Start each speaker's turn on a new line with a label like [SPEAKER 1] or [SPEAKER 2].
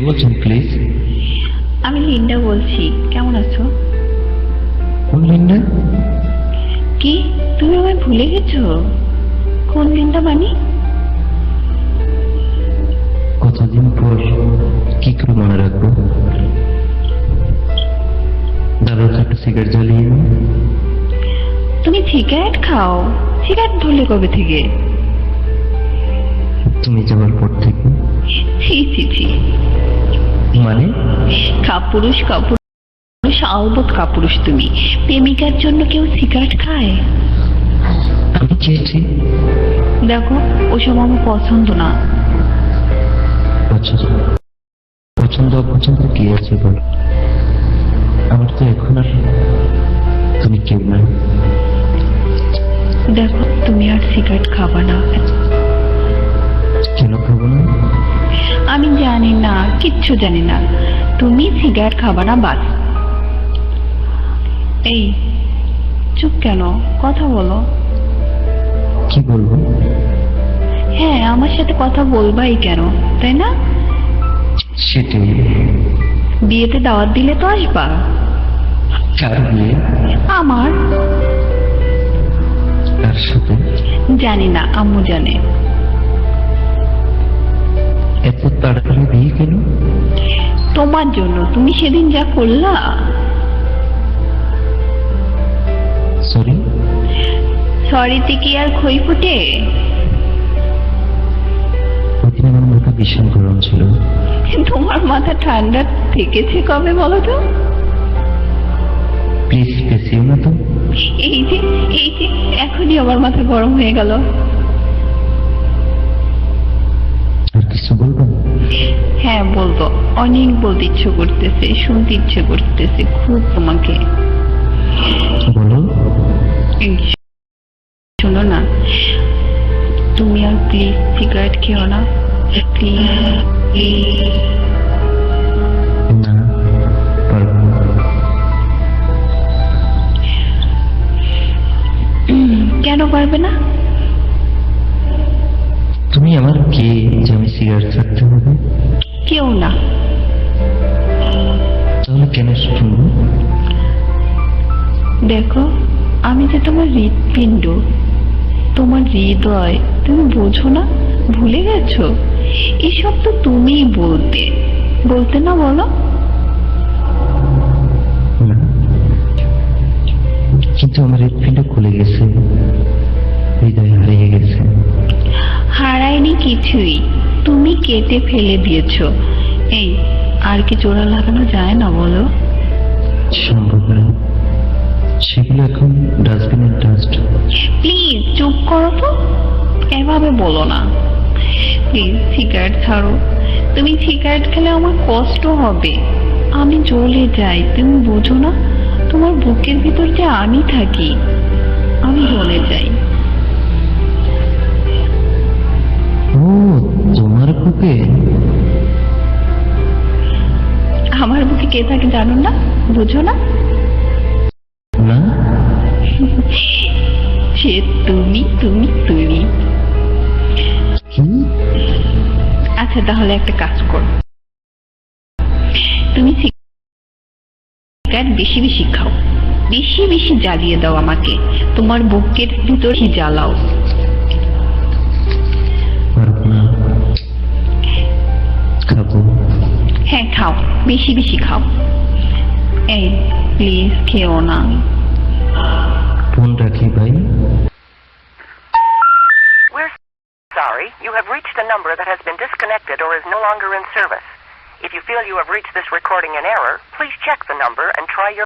[SPEAKER 1] বলছেন প্লিজ
[SPEAKER 2] আমি লিন্ডা বলছি। কেমন আছো?
[SPEAKER 1] কোন লিন্ডা?
[SPEAKER 2] কি? তুমি আমায় ভুলে গেছো? কোন লিন্ডা মানে?
[SPEAKER 1] কতদিন পর কি করে মনে রাখব? একটা সিগারেট জ্বালিয়ে।
[SPEAKER 2] তুমি সিগারেট খাও। সিগারেট ধরলে কবে থেকে?
[SPEAKER 1] তুমি যাওয়ার পর থেকে।
[SPEAKER 2] ছি ছি ছি।
[SPEAKER 1] মানে?
[SPEAKER 2] কাপুরুষ কাপুরুষ আলবত কাপুরুষ তুমি। প্রেমিকার জন্য কেউ সিগারেট খায়?
[SPEAKER 1] আমি চেয়েছি।
[SPEAKER 2] দেখো ওসব আমার পছন্দ না।
[SPEAKER 1] পছন্দ? পছন্দ অপছন্দ কি আছে বল? আমার তো এখন আর তুমি কেউ না।
[SPEAKER 2] দেখো তুমি আর সিগারেট খাবা না। কিচ্ছু জানি না। তুমি সিগারেট খাবা না বাস। এই চুপ কেন? কথা বলো।
[SPEAKER 1] কি বলব?
[SPEAKER 2] হ্যাঁ আমার সাথে কথা বলবাই কেন তাই না?
[SPEAKER 1] সেটাই।
[SPEAKER 2] বিয়েতে দাওয়াত দিলে তো আসবা। আমার। জানি না আম্মু জানে।
[SPEAKER 1] এত তাড়াতাড়ি বিয়ে কেন?
[SPEAKER 2] তোমার জন্য তুমি সেদিন যা করলা।
[SPEAKER 1] সরি
[SPEAKER 2] সরিতে কি আর খই ফুটে?
[SPEAKER 1] আমার মাথা ভীষণ গরম ছিল।
[SPEAKER 2] তোমার মাথা ঠান্ডা থেকেছে কবে বলো তো?
[SPEAKER 1] প্লিজ পেছিও না তো।
[SPEAKER 2] এই যে এই যে এখনই আমার মাথা গরম হয়ে গেল। অনেক বলতে ইচ্ছে করতেছে শুনতে ইচ্ছে করতেছে খুব তোমাকে।
[SPEAKER 1] বলো।
[SPEAKER 2] শোনো না তুমি আর প্লিজ সিগারেট খেও না প্লিজ কেন পারবে না?
[SPEAKER 1] তুমি আমার কে যে আমি সিগারেট ছাড়তে হবে?
[SPEAKER 2] কেউ না।
[SPEAKER 1] তাহলে কেন
[SPEAKER 2] দেখো আমি যে তোমার হৃৎপিণ্ড তোমার হৃদয় তুমি বোঝো না? ভুলে গেছো? এসব তো তুমিই বলতে। বলতে না বলো?
[SPEAKER 1] কিন্তু আমার হৃৎপিণ্ড খুলে গেছে। হৃদয় হারিয়ে গেছে।
[SPEAKER 2] হারায়নি কিছুই। তুমি কেটে ফেলে দিয়েছ। এই আর কি জোড়া লাগানো যায় না বলো?
[SPEAKER 1] সম্ভব না। সেগুলো এখন ডাস্টবিনের ডাস্ট
[SPEAKER 2] প্লিজ চুপ করো তো। এভাবে বলো না। প্লিজ সিগারেট ছাড়ো। তুমি সিগারেট খেলে আমার কষ্ট হবে। আমি জ্বলে যাই। তুমি বোঝো না তোমার বুকের ভিতর যে আমি থাকি। আমি জ্বলে যাই।
[SPEAKER 1] ও তোমার বুকে?
[SPEAKER 2] বুকে কে থাকে জানো না? বুঝো না?
[SPEAKER 1] না।
[SPEAKER 2] সে তুমি তুমি তুমি। আচ্ছা তাহলে একটা কাজ করো। তুমি সিগারেট বেশি বেশি খাও। বেশি বেশি জ্বালিয়ে দাও আমাকে। তোমার বুকের ভিতর জ্বালাও।
[SPEAKER 1] খাব।
[SPEAKER 2] হ্যাঁ খাও বেশি বেশি খাও এই প্লিজ খেও না
[SPEAKER 1] ফোন রাখি ভাই
[SPEAKER 3] We're sorry. You have reached a number that has been disconnected or is no longer in service. If you feel you have reached this recording in error, please check the number and try your